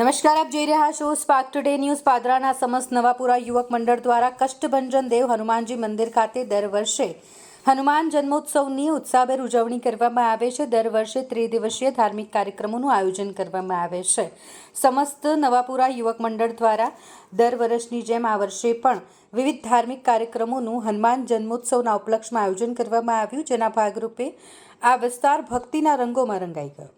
નમસ્કાર, આપ જોઈ રહ્યા છો સ્પાર્ક ટુડે ન્યૂઝ પાદરાના સમસ્ત નવાપુરા યુવક મંડળ દ્વારા કષ્ટભંજન દેવ હનુમાનજી મંદિર ખાતે દર વર્ષે હનુમાન જન્મોત્સવની ઉત્સાહભેર ઉજવણી કરવામાં આવે છે. દર વર્ષે ત્રિદિવસીય ધાર્મિક કાર્યક્રમોનું આયોજન કરવામાં આવે છે. સમસ્ત નવાપુરા યુવક મંડળ દ્વારા દર વર્ષની જેમ આ વર્ષે પણ વિવિધ ધાર્મિક કાર્યક્રમોનું હનુમાન જન્મોત્સવના ઉપલક્ષમાં આયોજન કરવામાં આવ્યું, જેના ભાગરૂપે આ વિસ્તાર ભક્તિના રંગોમાં રંગાઈ ગયો.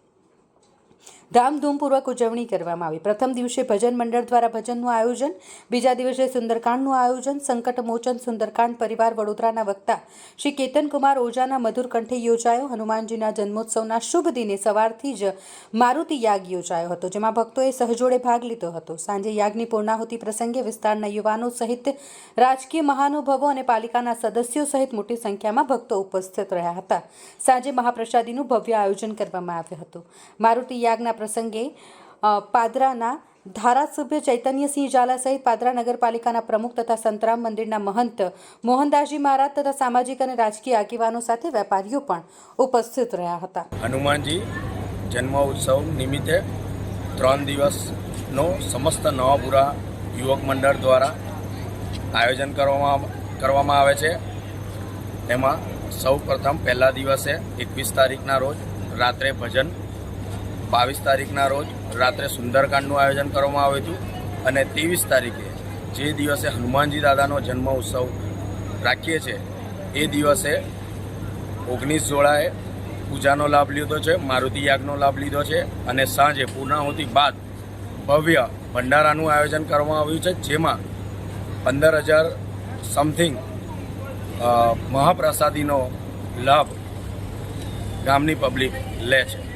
ધામધૂમપૂર્વક ઉજવણી કરવામાં આવી. પ્રથમ દિવસે ભજન મંડળ દ્વારા ભજનનું આયોજન, બીજા દિવસે સુંદરકાંડનું આયોજન, સંકટમોચન સુંદરકાંડ પરિવાર વડોદરાના વક્તા શ્રી કેતનકુમાર ઓઝાના મધુર કંઠે યોજાયો. હનુમાનજીના જન્મોત્સવના શુભ દિને સવારથી જ મારુતિ યાગ યોજાયો હતો, જેમાં ભક્તોએ સહજોડે ભાગ લીધો હતો. સાંજે યાગની પૂર્ણાહુતિ પ્રસંગે વિસ્તારના યુવાનો સહિત રાજકીય મહાનુભાવો અને પાલિકાના સદસ્યો સહિત મોટી સંખ્યામાં ભક્તો ઉપસ્થિત રહ્યા હતા. સાંજે મહાપ્રસાદીનું ભવ્ય આયોજન કરવામાં આવ્યું હતું. મારુતિ યાગના પ્રસંગે પાદરાના ધારાસભ્ય ચૈતન્યસિંહ ઝાલા સહિત પાદરા નગરપાલિકાના પ્રમુખ તથા સંતરામ મંદિરના મહંત મોહનદાસજી મહારાજ તથા સામાજિક અને રાજકીય આગેવાનો સાથે વેપારીઓ પણ ઉપસ્થિત રહ્યા હતા. હનુમાનજી, જન્મ ઉત્સવ નિમિત્તે ત્રણ દિવસનો સમસ્ત નવાપુરા યુવક મંડળ દ્વારા આયોજન કરવામાં કરવામાં આવે છે. એમાં સૌ પ્રથમ પહેલા દિવસે એકવીસ તારીખના રોજ રાત્રે ભજન બાવીસ તારીખના રોજ રાત્રે સુંદરકાંડનું આયોજન કરવામાં આવ્યું હતું અને ત્રેવીસ તારીખે જે દિવસે હનુમાનજી દાદાનો જન્મ ઉત્સવ રાખીએ છીએ, એ દિવસે ઓગણીસ જોડાએ પૂજાનો લાભ લીધો છે, મારુતિ યાગનો લાભ લીધો છે અને સાંજે પૂર્ણાહુતિ બાદ ભવ્ય ભંડારાનું આયોજન કરવામાં આવ્યું છે, જેમાં પંદર હજાર સમથિંગ મહાપ્રસાદીનો લાભ ગામની પબ્લિક લે છે.